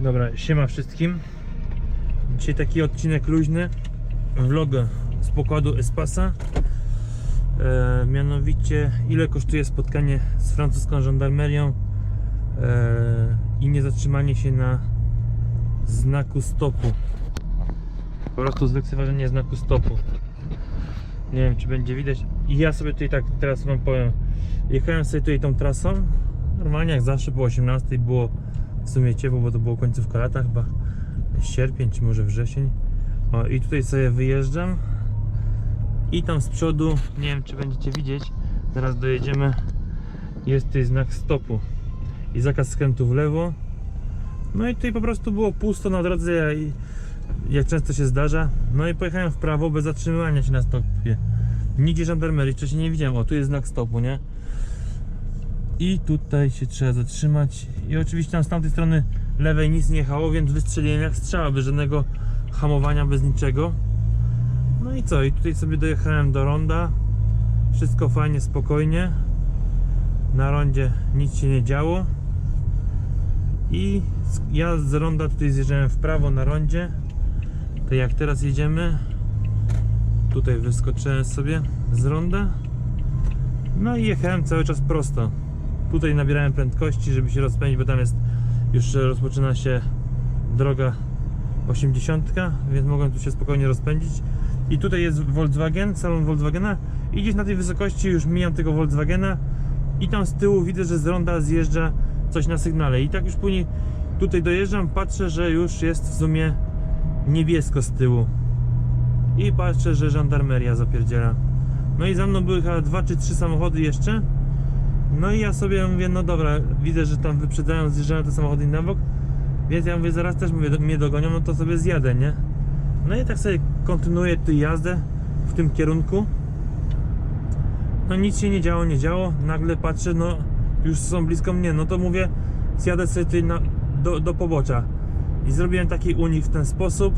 Dobra, siema wszystkim. Dzisiaj taki odcinek luźny. Vlog z pokładu Espasa. E, mianowicie, ile kosztuje spotkanie z francuską żandarmerią e, i nie zatrzymanie się na znaku stopu. Po prostu zlekceważenie znaku stopu. Nie wiem, czy będzie widać. I ja sobie tutaj tak teraz Wam powiem. Jechałem sobie tutaj tą trasą. Normalnie jak zawsze po 18 było w sumie ciepło, bo to było końcówka lata chyba sierpień, czy może wrzesień. O, i tutaj sobie wyjeżdżam. I tam z przodu, nie wiem czy będziecie widzieć, zaraz dojedziemy. Jest tutaj znak stopu i zakaz skrętu w lewo. No i tutaj po prostu było pusto na drodze, jak często się zdarza. No i pojechałem w prawo bez zatrzymywania się na stopie. Nigdzie żandarmerii, wcześniej nie widziałem. O, tu jest znak stopu, nie? I tutaj się trzeba zatrzymać. I oczywiście tam z tamtej strony lewej nic nie jechało, więc wystrzeliłem jak strzała, bez żadnego hamowania, bez niczego. No i co? I tutaj sobie dojechałem do ronda. Wszystko fajnie, spokojnie. Na rondzie nic się nie działo. I ja z ronda tutaj zjeżdżałem w prawo na rondzie. To jak teraz jedziemy, tutaj wyskoczyłem sobie z ronda. No i jechałem cały czas prosto. Tutaj nabierałem prędkości, żeby się rozpędzić, bo tam jest już rozpoczyna się droga 80, więc mogłem tu się spokojnie rozpędzić. I tutaj jest Volkswagen, salon Volkswagena. I gdzieś na tej wysokości już mijam tego Volkswagena i tam z tyłu widzę, że z ronda zjeżdża coś na sygnale. I tak już później tutaj dojeżdżam, patrzę, że już jest w sumie niebiesko z tyłu. I patrzę, że żandarmeria zapierdziela. No i za mną były chyba dwa czy trzy samochody jeszcze. No i ja sobie mówię, no dobra, widzę, że tam wyprzedzają, zjeżdżają te samochody na bok. Więc ja mówię, zaraz też mówię, mnie dogonią, no to sobie zjadę, nie? No i tak sobie kontynuuję tu jazdę w tym kierunku. No nic się nie działo, nie działo. Nagle patrzę, no już są blisko mnie, no to mówię, zjadę sobie tutaj na, do, do pobocza. I zrobiłem taki unik w ten sposób.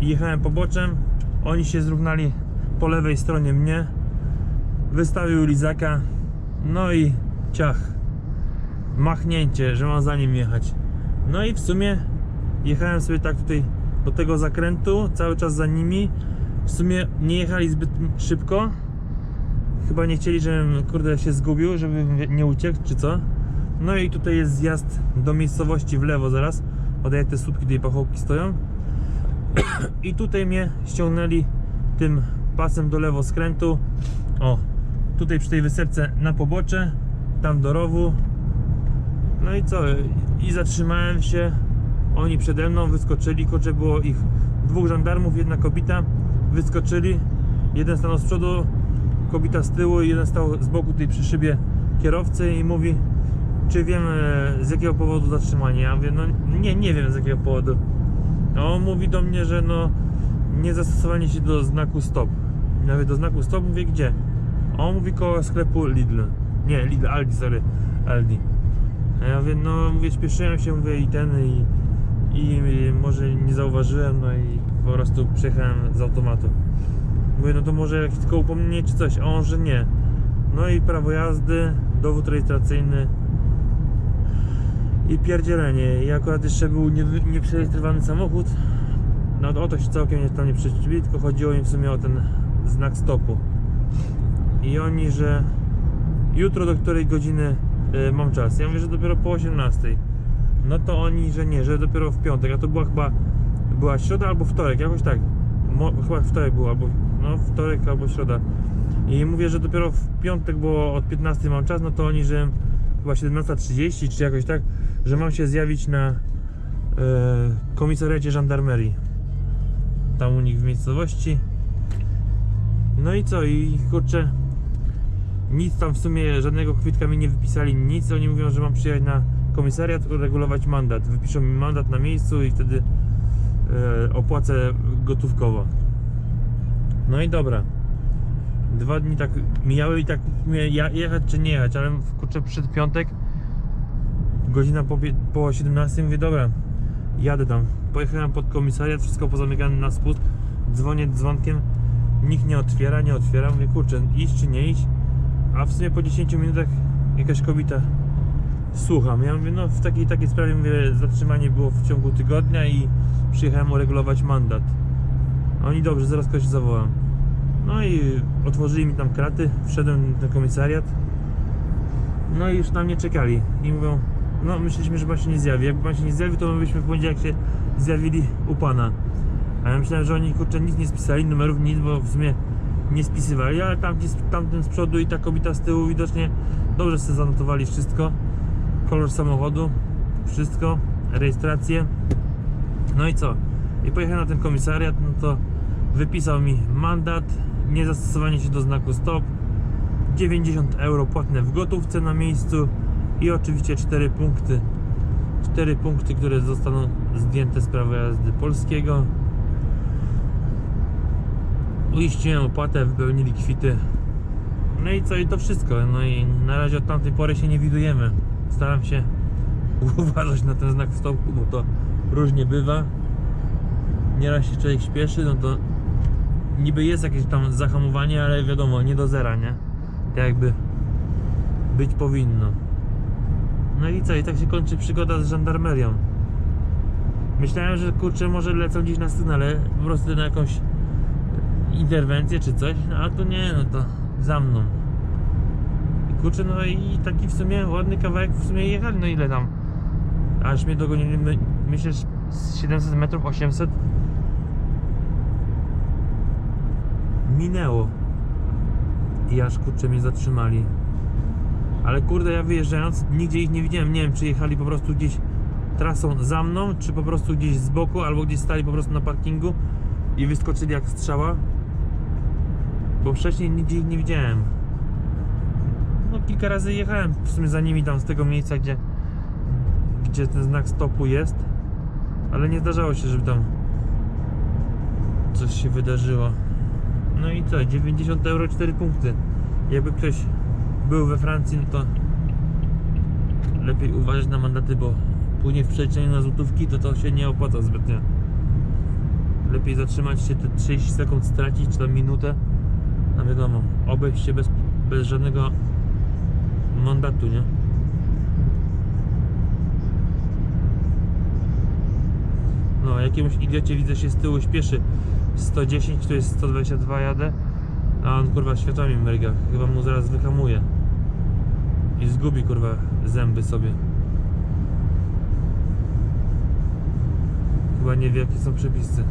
I jechałem poboczem. Oni się zrównali po lewej stronie mnie. Wystawił lizaka. No i ciach. Machnięcie, że mam za nim jechać. No i w sumie jechałem sobie tak tutaj do tego zakrętu, cały czas za nimi. W sumie nie jechali zbyt szybko. Chyba nie chcieli, żebym kurde się zgubił, żeby nie uciekł czy co. No i tutaj jest zjazd do miejscowości w lewo zaraz. Od jak te słupki tej pachołki stoją. I tutaj mnie ściągnęli tym pasem do lewo skrętu. O, tutaj przy tej wysepce na pobocze, tam do rowu. No i co? I zatrzymałem się. Oni przede mną wyskoczyli. Kurczę, było ich dwóch żandarmów, jedna kobieta. Wyskoczyli. Jeden stanął z przodu, kobieta z tyłu i jeden stał z boku tutaj przy szybie kierowcy i mówi czy wiem e, z jakiego powodu zatrzymanie. Ja mówię, no nie, nie wiem z jakiego powodu. A on mówi do mnie, że no nie zastosowanie się do znaku stop. Mówię, do znaku stop, mówię gdzie? On mówi koło sklepu Lidl. Nie, Lidl, Aldi, sorry, Aldi. A ja mówię, no mówię, śpieszyłem się, mówię i ten i, i, i może nie zauważyłem, no i po prostu przyjechałem z automatu. Mówię, no to może jakieś tylko upomnienie czy coś, a on, że nie. No i prawo jazdy, dowód rejestracyjny i pierdzielenie. I akurat jeszcze był nie, nieprzerejestrowany samochód. No o to się całkiem nie, tam nie przyczepili, tylko chodziło im w sumie o ten znak stopu. I oni, że jutro do której godziny y, mam czas. Ja mówię, że dopiero po 18. No to oni, że nie, że dopiero w piątek, a to była chyba była środa albo wtorek, jakoś tak. Mo, chyba wtorek był, albo no wtorek albo środa. I mówię, że dopiero w piątek, bo od 15 mam czas, no to oni, że chyba 17.30 czy jakoś tak, że mam się zjawić na e, komisariacie żandarmerii. Tam u nich w miejscowości. No i co? I kurczę, nic tam w sumie, żadnego kwitka mi nie wypisali, nic. Oni mówią, że mam przyjechać na komisariat, regulować mandat. Wypiszą mi mandat na miejscu i wtedy e, opłacę gotówkowo. No i dobra. Dwa dni tak mijały i tak jechać czy nie jechać, ale kurczę przyszedł piątek, godzina po, po 17, mówię dobra, jadę tam. Pojechałem pod komisariat, wszystko pozamykane na spust, dzwonię dzwonkiem, nikt nie otwiera, nie otwiera, mówię kurczę, iść czy nie iść, a w sumie po 10 minutach jakaś kobieta Słucham, ja mówię, no w takiej takiej sprawie mówię, zatrzymanie było w ciągu tygodnia i przyjechałem uregulować mandat. A oni dobrze, zaraz kogoś zawołam. No i otworzyli mi tam kraty, wszedłem na komisariat. No i już na mnie czekali i mówią, no myśleliśmy, że pan się nie zjawi. Jakby pan się nie zjawił, to my byśmy w poniedziałek się zjawili u pana. A ja myślałem, że oni kurczę nic nie spisali, numerów nic, bo w sumie nie spisywali, ale tam, tamten z przodu i ta kobieta z tyłu widocznie dobrze sobie zanotowali wszystko. Kolor samochodu, wszystko, rejestrację. No i co? I pojechałem na ten komisariat, no to wypisał mi mandat, niezastosowanie się do znaku stop, 90 euro płatne w gotówce na miejscu i oczywiście 4 punkty. 4 punkty, które zostaną zdjęte z prawa jazdy polskiego. Uiściłem opłatę, wypełnili kwity. No i co, i to wszystko. No i na razie od tamtej pory się nie widujemy. Staram się uważać na ten znak stopu, bo to różnie bywa. Nieraz się człowiek śpieszy, no to niby jest jakieś tam zahamowanie, ale wiadomo, nie do zera, nie? Tak jakby być powinno. No i co, i tak się kończy przygoda z żandarmerią. Myślałem, że kurczę, może lecą gdzieś na sygnale, po prostu na jakąś interwencję czy coś, no a to nie, no to za mną. I kurczę, no i taki w sumie ładny kawałek w sumie jechali, no ile tam? Aż mnie dogonili, my- myślę, że z 700 metrów, 800 minęło. I aż kurczę mnie zatrzymali. Ale kurde, ja wyjeżdżając, nigdzie ich nie widziałem. Nie wiem, czy jechali po prostu gdzieś trasą za mną, czy po prostu gdzieś z boku, albo gdzieś stali po prostu na parkingu i wyskoczyli jak strzała. Bo wcześniej nigdzie ich nie widziałem. No kilka razy jechałem w sumie za nimi tam z tego miejsca, gdzie, gdzie ten znak stopu jest. Ale nie zdarzało się, żeby tam coś się wydarzyło. No i co? 90 euro 4 punkty. Jakby ktoś był we Francji, no to lepiej uważać na mandaty, bo później w przeliczeniu na złotówki to to się nie opłaca zbytnio. Lepiej zatrzymać się te 30 sekund stracić, czy tam minutę. No wiadomo, obejść się bez, bez żadnego mandatu, nie? No, jakiemuś idiocie widzę się z tyłu śpieszy. 110, to jest 122 jadę. A on kurwa światłami mryga Chyba mu zaraz wyhamuje. I zgubi kurwa zęby sobie. Chyba nie wie jakie są przepisy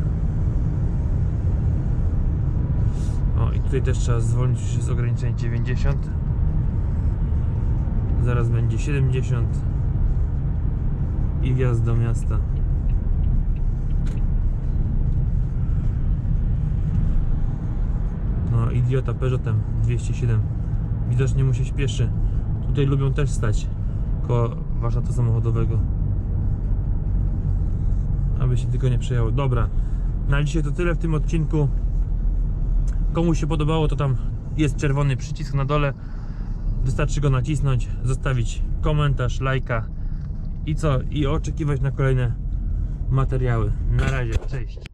O i tutaj też trzeba zwolnić już jest ograniczenie 90 Zaraz będzie 70 I wjazd do miasta No, idiota Peugeotem 207. Widocznie mu się śpieszy. Tutaj lubią też stać koło warsztatu samochodowego. Aby się tylko nie przejało. Dobra, na dzisiaj to tyle w tym odcinku. Komu się podobało, to tam jest czerwony przycisk na dole. Wystarczy go nacisnąć, zostawić komentarz, lajka i co? I oczekiwać na kolejne materiały. Na razie, cześć.